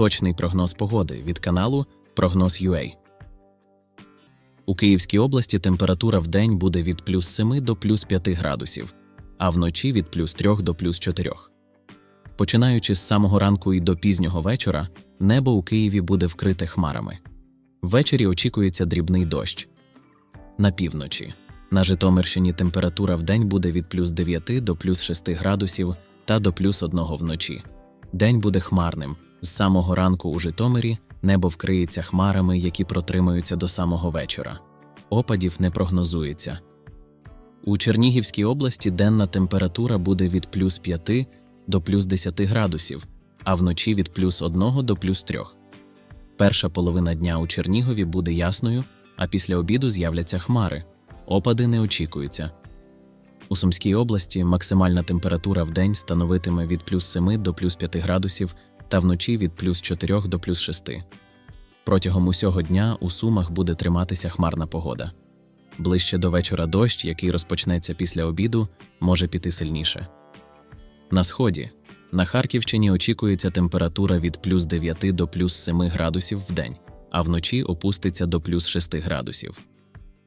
Точний прогноз погоди від каналу Прогноз UA. У Київській області температура в день буде від плюс 7 до плюс 5 градусів, а вночі від плюс 3 до плюс 4. Починаючи з самого ранку і до пізнього вечора, небо у Києві буде вкрите хмарами. Ввечері очікується дрібний дощ. На півночі. На Житомирщині температура в день буде від плюс 9 до плюс 6 градусів та до плюс 1 вночі. День буде хмарним. З самого ранку у Житомирі небо вкриється хмарами, які протримаються до самого вечора. Опадів не прогнозується. У Чернігівській області денна температура буде від плюс 5 до плюс 10 градусів, а вночі від плюс 1 до плюс 3. Перша половина дня у Чернігові буде ясною, а після обіду з'являться хмари. Опади не очікуються. У Сумській області максимальна температура в день становитиме від плюс 7 до плюс 5 градусів та вночі від плюс 4 до плюс 6. Протягом усього дня у Сумах буде триматися хмарна погода. Ближче до вечора дощ, який розпочнеться після обіду, може піти сильніше. На сході на Харківщині очікується температура від плюс 9 до плюс 7 градусів в день, а вночі опуститься до плюс 6 градусів.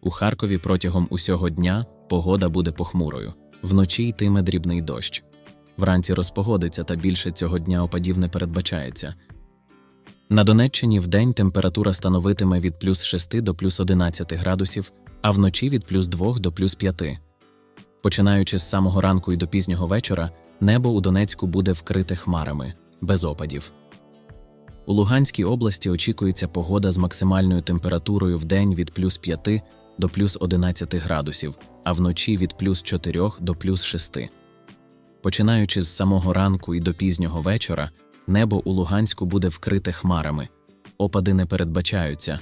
У Харкові протягом усього дня погода буде похмурою, вночі йтиме дрібний дощ. Вранці розпогодиться та більше цього дня опадів не передбачається. На Донеччині вдень температура становитиме від плюс 6 до плюс 11 градусів, а вночі від плюс 2 до плюс 5. Починаючи з самого ранку і до пізнього вечора, небо у Донецьку буде вкрите хмарами, без опадів. У Луганській області очікується погода з максимальною температурою в день від плюс 5 до плюс 11 градусів, а вночі від плюс 4 до плюс 6. Починаючи з самого ранку і до пізнього вечора, небо у Луганську буде вкрите хмарами, опади не передбачаються.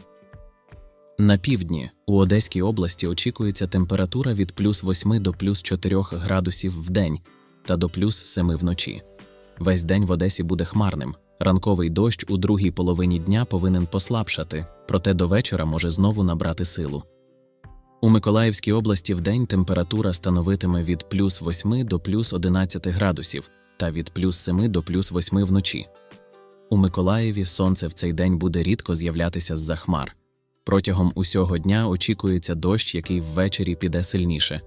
На півдні у Одеській області очікується температура від плюс 8 до плюс 4 градусів в день та до плюс 7 вночі. Весь день в Одесі буде хмарним. Ранковий дощ у другій половині дня повинен послабшати, проте до вечора може знову набрати силу. У Миколаївській області вдень температура становитиме від плюс 8 до плюс 11 градусів та від плюс 7 до плюс 8 вночі. У Миколаєві сонце в цей день буде рідко з'являтися з-за хмар. Протягом усього дня очікується дощ, який ввечері піде сильніше.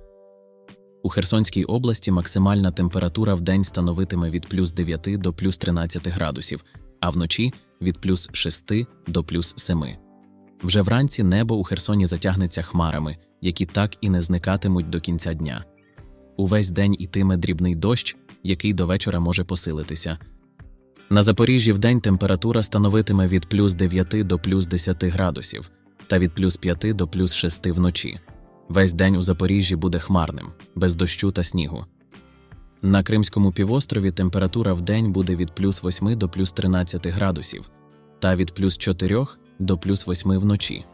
У Херсонській області максимальна температура в день становитиме від плюс 9 до плюс 13 градусів, а вночі від плюс 6 до плюс 7. Вже вранці небо у Херсоні затягнеться хмарами, які так і не зникатимуть до кінця дня. Увесь день ітиме дрібний дощ, який до вечора може посилитися. На Запоріжжі вдень температура становитиме від плюс 9 до плюс 10 градусів та від плюс 5 до плюс 6 вночі. Весь день у Запоріжжі буде хмарним, без дощу та снігу. На Кримському півострові температура в день буде від плюс 8 до плюс 13 градусів та від плюс 4 до плюс 8 вночі.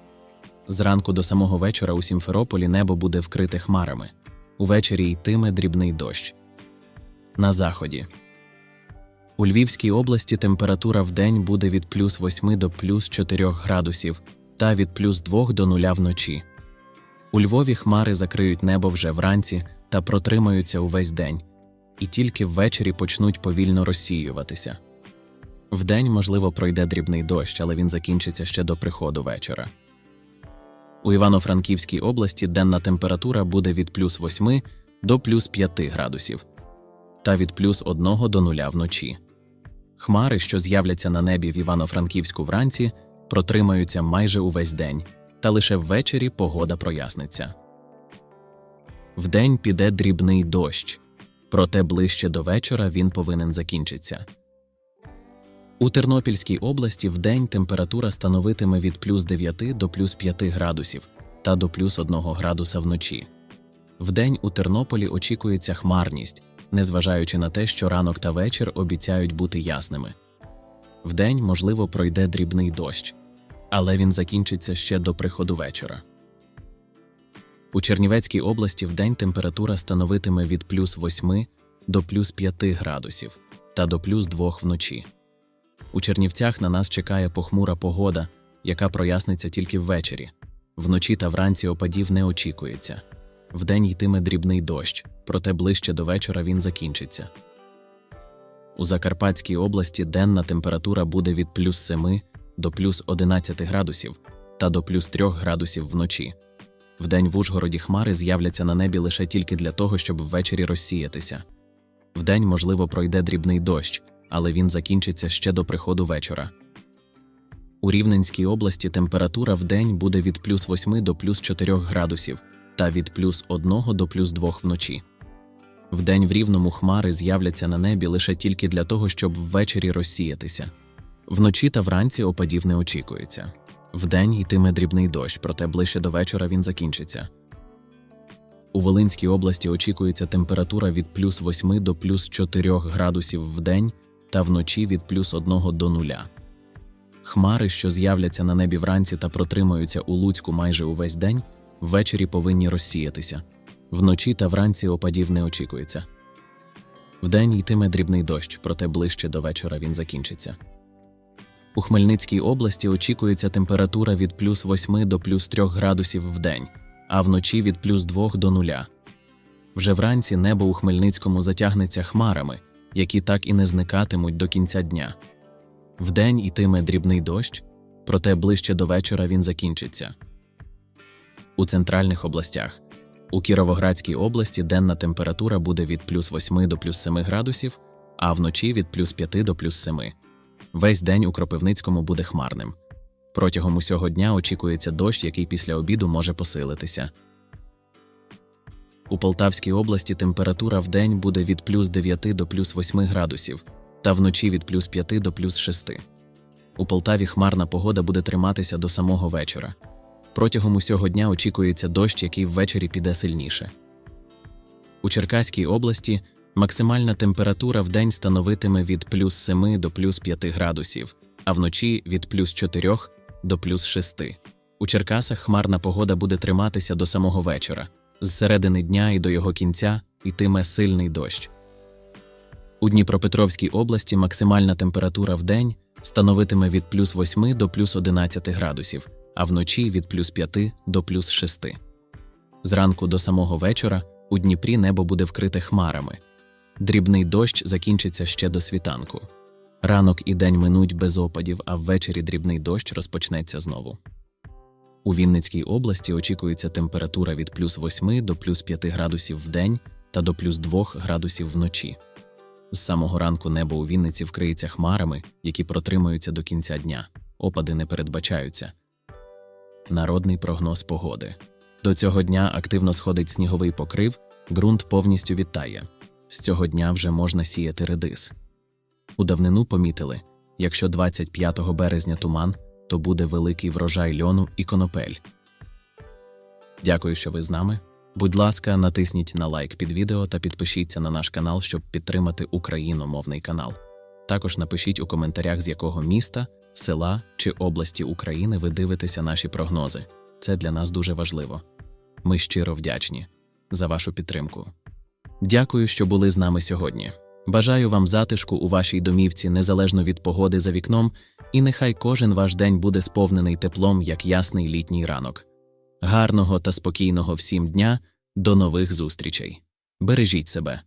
Зранку до самого вечора у Сімферополі небо буде вкрите хмарами. Увечері йтиме дрібний дощ. На заході. У Львівській області температура в день буде від плюс 8 до плюс 4 градусів та від плюс 2 до 0 вночі. У Львові хмари закриють небо вже вранці та протримаються увесь день, і тільки ввечері почнуть повільно розсіюватися. Вдень, можливо, пройде дрібний дощ, але він закінчиться ще до приходу вечора. У Івано-Франківській області денна температура буде від плюс 8 до плюс 5 градусів та від плюс 1 до 0 вночі. Хмари, що з'являться на небі в Івано-Франківську вранці, протримаються майже увесь день, та лише ввечері погода проясниться. Вдень піде дрібний дощ, проте ближче до вечора він повинен закінчитися. У Тернопільській області вдень температура становитиме від плюс 9 до плюс 5 градусів та до плюс 1 градуса вночі. Вдень у Тернополі очікується хмарність, незважаючи на те, що ранок та вечір обіцяють бути ясними. Вдень, можливо, пройде дрібний дощ, але він закінчиться ще до приходу вечора. У Чернівецькій області вдень температура становитиме від плюс 8 до плюс 5 градусів та до плюс 2 вночі. У Чернівцях на нас чекає похмура погода, яка проясниться тільки ввечері. Вночі та вранці опадів не очікується. Вдень йтиме дрібний дощ, проте ближче до вечора він закінчиться. У Закарпатській області денна температура буде від плюс 7 до плюс 11 градусів та до плюс 3 градусів вночі. Вдень в Ужгороді хмари з'являться на небі лише тільки для того, щоб ввечері розсіятися. Вдень, можливо, пройде дрібний дощ, але він закінчиться ще до приходу вечора. У Рівненській області температура вдень буде від плюс 8 до плюс 4 градусів та від плюс 1 до плюс 2 вночі. Вдень в рівному хмари з'являться на небі лише тільки для того, щоб ввечері розсіятися. Вночі та вранці опадів не очікується. Вдень йтиме дрібний дощ, проте ближче до вечора він закінчиться. У Волинській області очікується температура від плюс 8 до плюс 4 градусів вдень та вночі від плюс 1 до 0. Хмари, що з'являться на небі вранці та протримаються у Луцьку майже увесь день, ввечері повинні розсіятися. Вночі та вранці опадів не очікується. Вдень йтиме дрібний дощ, проте ближче до вечора він закінчиться. У Хмельницькій області очікується температура від плюс 8 до плюс 3 градусів в день, а вночі від плюс 2 до 0. Вже вранці небо у Хмельницькому затягнеться хмарами, які так і не зникатимуть до кінця дня. Вдень ітиме дрібний дощ, проте ближче до вечора він закінчиться. У центральних областях у Кіровоградській області денна температура буде від плюс 8 до плюс 7 градусів, а вночі від плюс 5 до плюс 7. Весь день у Кропивницькому буде хмарним. Протягом усього дня очікується дощ, який після обіду може посилитися. У Полтавській області температура в день буде від плюс 9 до плюс 8 градусів, та вночі від плюс 5 до плюс 6. У Полтаві хмарна погода буде триматися до самого вечора. Протягом усього дня очікується дощ, який ввечері піде сильніше. У Черкаській області максимальна температура в день становитиме від плюс 7 до плюс 5 градусів, а вночі від плюс 4 до плюс 6. У Черкасах хмарна погода буде триматися до самого вечора. З середини дня і до його кінця йтиме сильний дощ. У Дніпропетровській області максимальна температура в день становитиме від плюс 8 до плюс 11 градусів, а вночі від плюс 5 до плюс 6. Зранку до самого вечора у Дніпрі небо буде вкрите хмарами. Дрібний дощ закінчиться ще до світанку. Ранок і день минуть без опадів, а ввечері дрібний дощ розпочнеться знову. У Вінницькій області очікується температура від плюс 8 до плюс 5 градусів в день та до плюс 2 градусів вночі. З самого ранку небо у Вінниці вкриється хмарами, які протримаються до кінця дня. Опади не передбачаються. Народний прогноз погоди. До цього дня активно сходить сніговий покрив, ґрунт повністю відтає. З цього дня вже можна сіяти редис. У давнину помітили якщо 25 березня туман, то буде великий врожай льону і конопель. Дякую, що ви з нами. Будь ласка, натисніть на лайк під відео та підпишіться на наш канал, щоб підтримати україномовний канал. Також напишіть у коментарях, з якого міста, села чи області України ви дивитеся наші прогнози. Це для нас дуже важливо. Ми щиро вдячні за вашу підтримку. Дякую, що були з нами сьогодні. Бажаю вам затишку у вашій домівці незалежно від погоди за вікном, і нехай кожен ваш день буде сповнений теплом, як ясний літній ранок. Гарного та спокійного всім дня, до нових зустрічей. Бережіть себе.